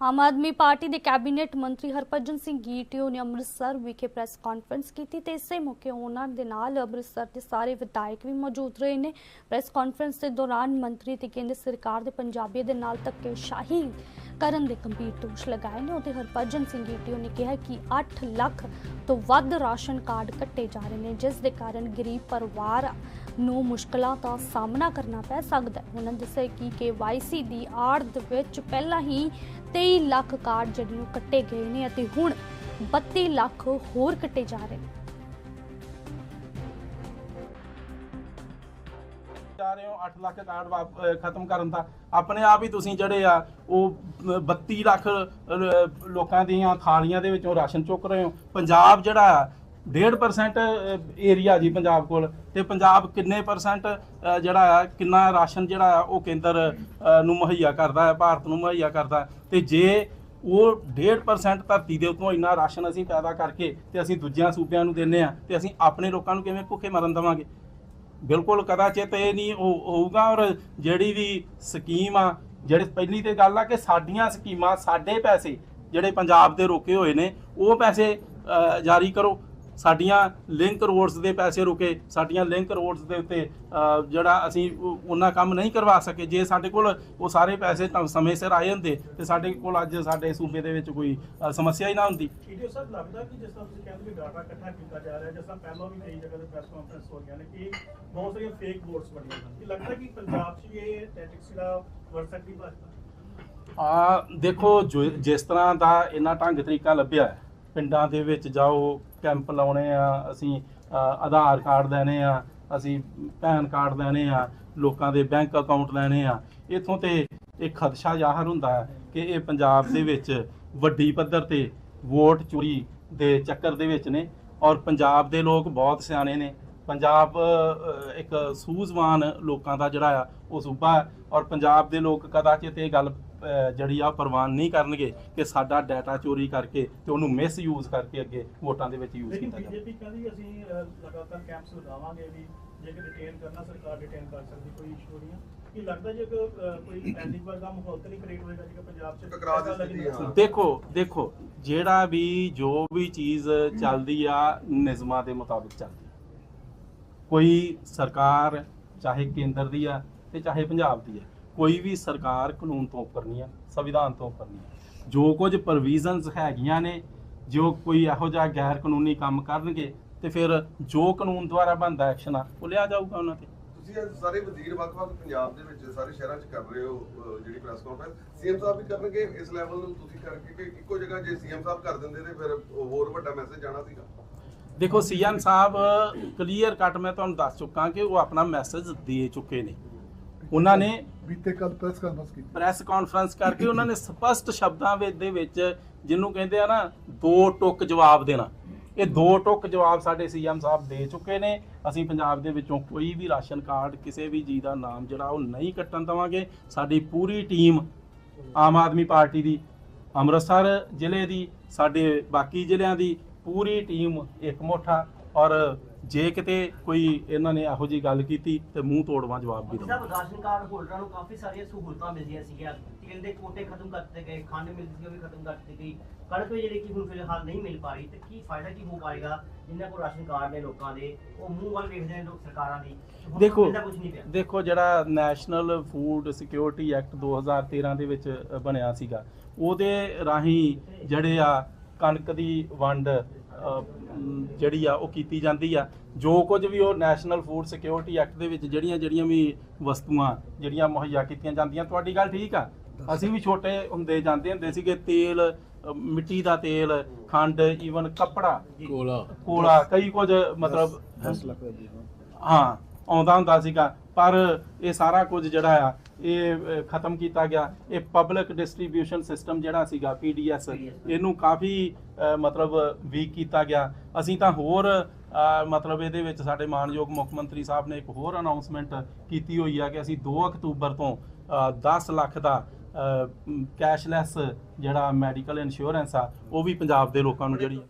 ਆਮ Aadmi party ਦੇ cabinet ਮੰਤਰੀ ਹਰਭਜਨ ਸਿੰਘ ਗੀਟਿਓ ਨੇ ਅੰਮ੍ਰਿਤਸਰ ਵਿਖੇ ਪ੍ਰੈਸ ਕਾਨਫਰੰਸ ਕੀਤੀ ਤੇ ਇਸੇ ਮੌਕੇ ਉਹਨਾਂ ਦੇ ਨਾਲ ਅੰਮ੍ਰਿਤਸਰ ਦੇ ਸਾਰੇ ਵਿਧਾਇਕ ਵੀ ਮੌਜੂਦ ਰਹੇ ਨੇ। ਪ੍ਰੈਸ ਕਾਨਫਰੰਸ ਦੇ ਦੌਰਾਨ ਮੰਤਰੀ ਤੇ ਕੇਂਦਰ ਸਰਕਾਰ ਦੇ ਪੰਜਾਬੀਆਂ ਦੇ ਨਾਲ ਧੱਕੇਸ਼ਾਹੀ ਕਰਨ ਦੇ ਗੰਭੀਰ ਦੋਸ਼ ਲਗਾਏ ਨੇ। ਉਤੇ ਹਰਭਜਨ ਸਿੰਘ ਗੀਟਿਓ ਨੇ ਕਿਹਾ ਕਿ 8 ਲੱਖ ਤੋਂ ਵੱਧ ਰਾਸ਼ਨ ਕਾਰਡ ਕੱਟੇ ਜਾ ਰਹੇ ਨੇ, ਜਿਸ ਦੇ ਕਾਰਨ ਗਰੀਬ ਪਰਿਵਾਰ ਨੂੰ ਮੁਸ਼ਕਲਾਂ ਦਾ ਸਾਹਮਣਾ ਕਰਨਾ ਪੈ ਸਕਦਾ ਹੈ। ਉਹਨਾਂ ਦੱਸਿਆ ਕਿ KYC ਦੀ ਆੜ ਦੇ ਵਿੱਚ ਪਹਿਲਾਂ ਹੀ 23 ਲੱਖ ਕਾਰਡ ਜਿਹੜੇ ਨੂੰ ਕੱਟੇ ਗਏ ਨੇ ਅਤੇ ਹੁਣ 32 ਲੱਖ ਹੋਰ ਕੱਟੇ ਜਾ ਰਹੇ ਨੇ। ਜਾ ਰਹੇ ਹੋ 8 ਲੱਖ ਕਾਰਡ ਵਾਪ- ਖਤਮ ਕਰਨ ਦਾ। ਆਪਣੇ ਆਪ ਹੀ ਤੁਸੀਂ ਜਿਹੜੇ ਆ, ਉਹ, ਅਹ 32 ਲੱਖ ਲੋਕਾਂ ਦੀਆਂ ਥਾਲੀਆਂ ਦੇ ਵਿੱਚੋਂ ਰਾਸ਼ਨ ਚੁੱਕ ਰਹੇ ਹੋ। ਪੰਜਾਬ ਜਿਹੜਾ ਆ 1.5% ਏਰੀਆ ਜੀ ਪੰਜਾਬ ਕੋਲ। ਤੇ ਪੰਜਾਬ ਕਿੰਨੇ ਪਰਸੈਂਟ ਜਿਹੜਾ ਆ, ਕਿੰਨਾ ਰਾਸ਼ਨ ਜਿਹੜਾ ਆ, ਉਹ ਕੇਂਦਰ ਨੂੰ ਮੁਹੱਈਆ ਕਰਦਾ ਹੈ, ਭਾਰਤ ਨੂੰ ਮੁਹੱਈਆ ਕਰਦਾ ਤੇ ਜੇ ਉਹ 1.5% ਧਰਤੀ ਦੇ ਉੱਤੋਂ ਇੰਨਾ ਰਾਸ਼ਨ ਅਸੀਂ ਪੈਦਾ ਕਰਕੇ ਤੇ ਅਸੀਂ ਦੂਜਿਆਂ ਸੂਬਿਆਂ ਨੂੰ ਦਿੰਨੇ ਆ ਤੇ ਅਸੀਂ ਆਪਣੇ ਲੋਕਾਂ ਨੂੰ ਕਿਵੇਂ ਭੁੱਖੇ ਮਰਨ ਦੇਵਾਂਗੇ? ਬਿਲਕੁਲ ਕਦਾਚਿਤ ਇਹ ਨਹੀਂ ਹੋ- ਹੋਊਗਾ ਔਰ ਜਿਹੜੀ ਵੀ ਸਕੀਮ ਆ, ਜਿਹੜੇ ਪਹਿਲੀ ਤੇ ਗੱਲ ਆ ਕਿ ਸਾਡੀਆਂ ਸਕੀਮਾਂ, ਸਾਡੇ ਪੈਸੇ ਜਿਹੜੇ ਪੰਜਾਬ ਦੇ ਰੋਕੇ ਹੋਏ ਨੇ, ਉਹ ਪੈਸੇ ਜਾਰੀ ਕਰੋ। ਸਾਡੀਆਂ ਲਿੰਕ ਰੋਡਸ ਦੇ ਪੈਸੇ ਰੁਕੇ ਸਾਡੀਆਂ ਲਿੰਕ ਰੋਡਸ ਦੇ ਉੱਤੇ ਜਿਹੜਾ ਅਸੀਂ ਉਹ- ਉਹਨਾਂ ਕੰਮ ਨਹੀਂ ਕਰਵਾ ਸਕੇ ਜੇ ਸਾਡੇ ਕੋਲ ਉਹ ਸਾਰੇ ਪੈਸੇ ਤਾਂ ਸਮੇਂ ਸਿਰ ਆਏ ਹੁੰਦੇ ਤੇ ਸਾਡੇ ਕੋਲ ਅੱਜ ਸਾਡੇ ਸੂਬੇ ਦੇ ਵਿੱਚ ਕੋਈ ਸਮੱਸਿਆ ਹੀ ਨਾ ਹੁੰਦੀ। ਵੀਡੀਓ ਸਾਹਿਬ ਲੱਗਦਾ ਕਿ ਜਿਸ ਤਰ੍ਹਾਂ ਤੁਸੀਂ ਕਹਿੰਦੇ ਵੀ ਡਾਟਾ ਇਕੱਠਾ ਕੀਤਾ ਜਾ ਰਿਹਾ ਜਿਸ ਤਰ੍ਹਾਂ ਪਹਿਲਾਂ ਵੀ ਕਈ ਜਗ੍ਹਾ ਤੇ ਪ੍ਰੈਸ ਕਾਨਫਰੰਸ ਹੋ ਗਈਆਂ ਨੇ ਕਿ ਬਹੁਤ ਸਾਰੀਆਂ ਫੇਕ ਵੋਟਸ ਬਣੀਆਂ ਹਨ ਕਿ ਲੱਗਦਾ ਕਿ ਪੰਜਾਬ 'ਚ ਵੀ ਇਹ ਟੈਕਟਿਕਸ ਦਾ ਵਰਤ ਸਕਦੀ ਭਾਜਪਾ ਆ ਦੇਖੋ ਜਿਸ ਤਰ੍ਹਾਂ ਦਾ ਇਹਨਾਂ ਢੰਗ ਤਰੀਕਾ ਲੱਭਿਆ ਹੈ, ਪਿੰਡਾਂ ਦੇ ਵਿੱਚ ਜਾਓ, ਕੈਂਪ ਲਾਉਣੇ ਆ, ਅਸੀਂ ਆਧਾਰ ਕਾਰਡ ਦੇਣੇ ਆ, ਅਸੀਂ ਪੈਨ ਕਾਰਡ ਦੇਣੇ ਆ, ਲੋਕਾਂ ਦੇ ਬੈਂਕ ਅਕਾਊਂਟ ਲੈਣੇ ਆ। ਇਥੋਂ ਤੇ ਇਹ ਖਦਸ਼ਾ ਜ਼ਾਹਰ ਹੁੰਦਾ ਹੈ ਕਿ ਇਹ ਪੰਜਾਬ ਦੇ ਵਿੱਚ ਵੱਡੀ ਪੱਧਰ ਤੇ ਵੋਟ ਚੋਰੀ ਦੇ ਚੱਕਰ ਦੇ ਵਿੱਚ ਨੇ ਔਰ ਪੰਜਾਬ ਦੇ ਲੋਕ ਬਹੁਤ ਸਿਆਣੇ ਨੇ। ਪੰਜਾਬ ਇੱਕ ਸੂਝਵਾਨ ਲੋਕਾਂ ਦਾ ਜਿਹੜਾ ਆ, ਉਹ ਸੂਬਾ ਹੈ ਔਰ ਪੰਜਾਬ ਦੇ ਲੋਕ ਕਦਾਚਿਤ ਇਹ ਗੱਲ ਜਿਹੜੀ ਆ ਪ੍ਰਵਾਨ ਨਹੀਂ ਕਰਨਗੇ ਕਿ ਸਾਡਾ ਡਾਟਾ ਚੋਰੀ ਕਰਕੇ ਤੇ ਉਹਨੂੰ ਮਿਸ ਯੂਜ਼ ਕਰਕੇ ਅੱਗੇ ਵੋਟਾਂ ਦੇ ਵਿੱਚ ਯੂਜ਼ ਕੀਤਾ ਜਾਵੇ। ਬੀਜੇਪੀ ਕਹਿੰਦੀ ਅਸੀਂ ਲਗਾਤਾਰ ਕੈਂਪਸ ਲਗਾਵਾਂਗੇ ਵੀ ਜੇ ਕਿ ਡਿਟੇਨ ਕਰਨਾ ਸਰਕਾਰ ਡਿਟੇਨ ਕਰ ਸਕਦੀ ਕੋਈ ਇਸ਼ੂ ਨਹੀਂ ਹੈ ਕਿ ਲੱਗਦਾ ਜੇ ਕੋਈ, ਪੈਂਡਿੰਗ ਵਰਗਾ ਮਾਹੌਲ ਤਾਂ ਨਹੀਂ ਕ੍ਰੀਏਟ ਹੋਏਗਾ ਜਿਹੜਾ ਪੰਜਾਬ 'ਚ ਟਕਰਾਅ। ਦੇਖੋ ਦੇਖੋ ਜਿਹੜਾ ਵੀ ਜੋ ਵੀ ਚੀਜ਼ ਚੱਲਦੀ ਆ ਨਿਯਮਾਂ ਦੇ ਮੁਤਾਬਿਕ ਚੱਲਦੀ ਕੋਈ ਸਰਕਾਰ ਚਾਹੇ ਕੇਂਦਰ ਦੀ ਆ ਤੇ ਚਾਹੇ ਪੰਜਾਬ ਦੀ ਆ ਕੋਈ ਵੀ ਸਰਕਾਰ ਕਾਨੂੰਨ ਤੋਂ ਉੱਪਰ ਨਹੀਂ ਆ ਸੰਵਿਧਾਨ ਤੋਂ ਉੱਪਰ ਨਹੀਂ ਜੋ ਕੁਝ ਪ੍ਰੋਵੀਜ਼ਨਸ ਹੈਗੀਆਂ ਨੇ ਜੋ ਕੋਈ ਇਹੋ ਜਿਹਾ ਗੈਰ ਕਾਨੂੰਨੀ ਕੰਮ ਕਰਨਗੇ ਤੇ ਫਿਰ ਜੋ ਕਾਨੂੰਨ ਦੁਆਰਾ ਬਣਦਾ ਐਕਸ਼ਨ ਆ ਉਹ ਲਿਆ ਜਾਊਗਾ ਉਹਨਾਂ ਤੇ। ਤੁਸੀਂ ਸਾਰੇ ਵਜ਼ੀਰ ਵੱਖ-ਵੱਖ ਪੰਜਾਬ ਦੇ ਵਿੱਚ ਸਾਰੇ ਸ਼ਹਿਰਾਂ 'ਚ ਕਰ ਰਹੇ ਹੋ ਅਹ, ਜਿਹੜੀ ਪ੍ਰੈਸ ਕਾਨਫਰੰਸ ਸੀਐਮ ਸਾਹਿਬ ਵੀ ਕਰਨਗੇ ਇਸ ਲੈਵਲ ਨੂੰ ਤੁਸੀਂ ਕਰਕੇ ਕਿ ਇੱਕੋ ਜਗ੍ਹਾ ਜੇ ਸੀਐਮ ਸਾਹਿਬ ਕਰ ਦਿੰਦੇ ਤੇ ਫਿਰ ਹੋਰ ਵੱਡਾ ਮੈਸੇਜ ਜਾਣਾ ਸੀਗਾ? ਦੇਖੋ ਸੀਐਮ ਸਾਹਿਬ ਕਲੀਅਰ ਕੱਟ ਮੈਂ ਤੁਹਾਨੂੰ ਦੱਸ ਚੁੱਕਾ ਕਿ ਉਹ ਆਪਣਾ ਮੈਸੇਜ ਦੇ ਚੁੱਕੇ ਨੇ। ਉਹਨਾਂ ਨੇ ਬੀਤੇ ਕੱਲ ਪ੍ਰੈਸ ਕਾਨਫਰੰਸ ਕੀਤੀ। ਪ੍ਰੈਸ ਕਾਨਫਰੰਸ ਕਰਕੇ ਉਹਨਾਂ ਨੇ ਸਪਸ਼ਟ ਸ਼ਬਦਾਂ ਵਿੱਚ ਦੇ ਵਿੱਚ ਜਿਹਨੂੰ ਕਹਿੰਦੇ ਆ ਨਾ ਦੋ ਟੁਕ ਜਵਾਬ ਦੇਣਾ। ਇਹ ਦੋ ਟੁਕ ਜਵਾਬ ਸਾਡੇ ਸੀਐਮ ਸਾਹਿਬ ਦੇ ਚੁੱਕੇ ਨੇ। ਅਸੀਂ ਪੰਜਾਬ ਦੇ ਵਿੱਚੋਂ ਕੋਈ ਵੀ ਰਾਸ਼ਨ ਕਾਰਡ ਕਿਸੇ ਵੀ ਜੀ ਦਾ ਨਾਮ ਜਿਹੜਾ ਉਹ ਨਹੀਂ ਕੱਟਣ ਦੇਵਾਂਗੇ। ਸਾਡੀ ਪੂਰੀ ਟੀਮ ਆਮ ਆਦਮੀ ਪਾਰਟੀ ਦੀ ਅੰਮ੍ਰਿਤਸਰ ਜ਼ਿਲ੍ਹੇ ਦੀ ਸਾਡੇ ਬਾਕੀ ਜ਼ਿਲ੍ਹਿਆਂ ਦੀ ਪੂਰੀ ਟੀਮ ਇੱਕ ਮੁੱਠਾ ਔਰ ਜੇ ਕਿਤੇ ਕੋਈ ਇਹਨਾਂ ਨੇ ਇਹੋ ਜੀ ਗੱਲ ਕੀਤੀ ਤੇ ਮੂੰਹ ਤੋੜਵਾ ਜਵਾਬ ਵੀ ਸਭ ਦਵਾਂਗੇ। ਰਾਸ਼ਨ ਕਾਰਡ ਹੋਲਡਰਾਂ ਨੂੰ ਕਾਫੀ ਸਾਰੀਆਂ ਸਹੂਲਤਾਂ ਮਿਲਦੀਆਂ ਸੀਗੀਆਂ। ਤੇਲ ਦੇ ਕੋਟੇ ਖਤਮ ਕਰ ਦਿੱਤੇ ਗਏ ਖੰਡ ਮਿਲਦੀ ਸੀ ਉਹ ਵੀ ਖਤਮ ਕਰ ਦਿੱਤੀ ਗਈ। ਕਣਕ ਵੀ ਜਿਹੜੀ ਕਿ ਹੁਣ ਫਿਲਹਾਲ ਨਹੀਂ ਮਿਲ ਪਾ ਰਹੀ ਤੇ ਕੀ ਫਾਇਦਾ ਕੀ ਹੋ ਪਾਏਗਾ ਜਿਨ੍ਹਾਂ ਕੋਲ ਰਾਸ਼ਨ ਕਾਰਡ ਨੇ ਲੋਕਾਂ ਦੇ? ਉਹ ਮੂੰਹ ਵੱਲ ਵੇਖਦੇ ਨੇ ਲੋਕ ਸਰਕਾਰਾਂ ਦੀ। ਤੇ ਹੁਣ ਦੇਖੋ ਦੇਖੋ ਜਿਹੜਾ ਨੈਸ਼ਨਲ ਫੂਡ ਸਿਕਿਉਰਿਟੀ ਐਕਟ 2013 ਦੇ ਵਿੱਚ ਬਣਿਆ ਸੀਗਾ ਉਹਦੇ ਰਾਹੀਂ ਜਿਹੜੇ ਆ ਕਣਕ ਦੀ ਵੰਡ ਜਿਹੜੀ ਆ ਉਹ ਕੀਤੀ ਜਾਂਦੀ ਆ। ਜੋ ਕੁਝ ਵੀ ਉਹ ਨੈਸ਼ਨਲ ਫੂਡ ਸਿਕਿਉਰਿਟੀ ਐਕਟ ਦੇ ਵਿੱਚ ਜਿਹੜੀਆਂ ਜਿਹੜੀਆਂ ਵੀ ਵਸਤੂਆਂ ਜਿਹੜੀਆਂ ਮੁਹੱਈਆ ਕੀਤੀਆਂ ਜਾਂਦੀਆਂ ਤੁਹਾਡੀ ਗੱਲ ਠੀਕ ਆ। ਅਸੀਂ ਵੀ ਛੋਟੇ ਹੁੰਦੇ ਜਾਂਦੇ ਹੁੰਦੇ ਸੀਗੇ ਤੇਲ ਮਿੱਟੀ ਦਾ ਤੇਲ ਖੰਡ ਈਵਨ ਕੱਪੜਾ। ਕੋਲਾ। ਕੋਲਾ ਕਈ ਕੁਝ ਮਤਲਬ ਹਾਂ। ਆਉਂਦਾ ਹੁੰਦਾ ਸੀਗਾ ਪਰ ਇਹ ਸਾਰਾ ਕੁਝ ਜਿਹੜਾ ਆ ਇਹ ਖਤਮ ਕੀਤਾ ਗਿਆ। ਇਹ ਪਬਲਿਕ ਡਿਸਟ੍ਰੀਬਿਊਸ਼ਨ ਸਿਸਟਮ ਜਿਹੜਾ ਸੀਗਾ ਪੀਡੀਐਸ ਇਹਨੂੰ ਕਾਫੀ ਮਤਲਬ ਵੀਕ ਕੀਤਾ ਗਿਆ। ਅਸੀਂ ਤਾਂ ਹੋਰ ਮਤਲਬ ਇਹਦੇ ਵਿੱਚ ਸਾਡੇ ਮਾਨਯੋਗ ਮੁੱਖ ਮੰਤਰੀ ਸਾਹਿਬ ਨੇ ਇੱਕ ਹੋਰ ਅਨਾਉਂਸਮੈਂਟ ਕੀਤੀ ਹੋਈ ਆ ਕਿ ਅਸੀਂ 2 ਅਕਤੂਬਰ ਤੋਂ ਅ, 10 ਲੱਖ ਦਾ ਕੈਸ਼ਲੈਸ ਜਿਹੜਾ ਮੈਡੀਕਲ ਇੰਸ਼ੋਰੈਂਸ ਆ ਉਹ ਵੀ ਪੰਜਾਬ ਦੇ ਲੋਕਾਂ ਨੂੰ ਜਿਹੜੀ